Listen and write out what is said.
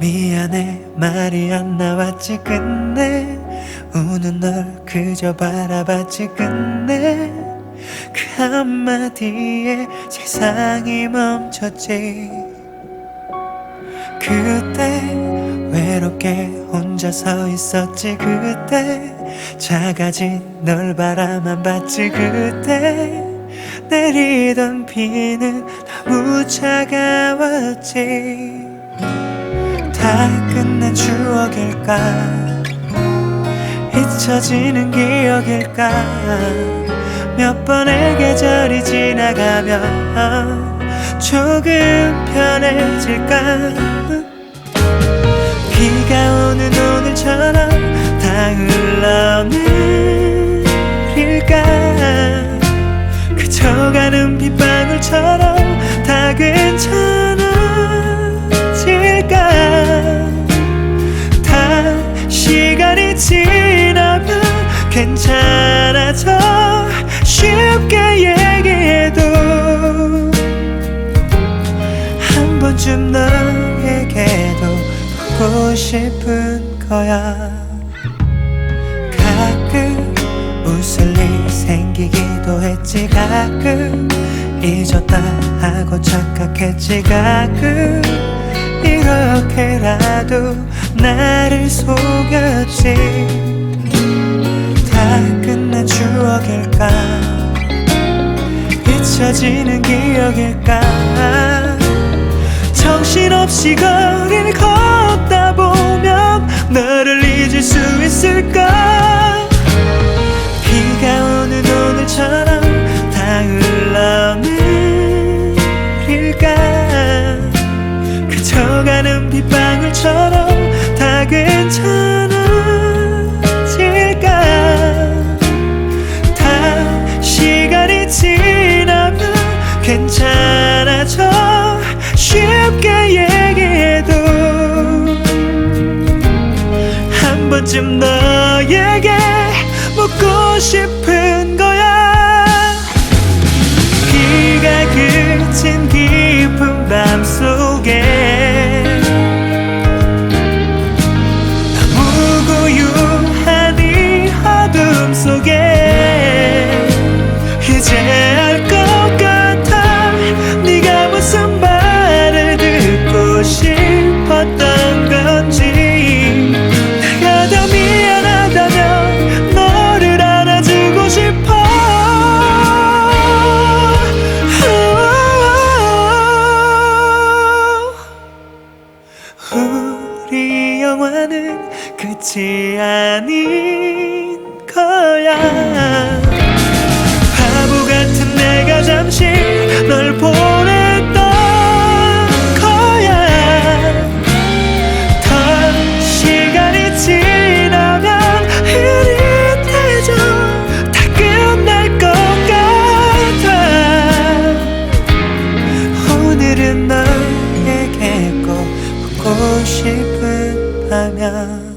미안해 말이 안 나왔지 끝내. 우는 널 그저 바라봤지 끝내. 그 한마디에 세상이 멈췄지. 그때 외롭게 혼자 서 있었지 그때. 작아진 널 바라만 봤지 그때. 내리던 비는 너무 차가웠지 다 끝난 추억일까? 잊혀지는 기억일까? 몇 번의 계절이 지나가면 조금 편해질까? 비가 오는 오늘처럼 다 흘러내릴까? 그쳐가는 빗방울처럼 다 괜찮아 보고 싶은 거야. 가끔 웃을 일 생기기도 했지. 가끔 잊었다 하고 착각했지. 가끔 이렇게라도 나를 속였지. 다 끝난 추억일까? 잊혀지는 기억일까? 정신없이 보면 너를 잊을 수 있을까? 비가 오는 오늘처럼 다 흘러내릴까? 그쳐가는 빗방울처럼 다 괜찮아 번쯤 너에게 묻고 싶은 거야. 비가 그 끝이 아닌 거야. 하면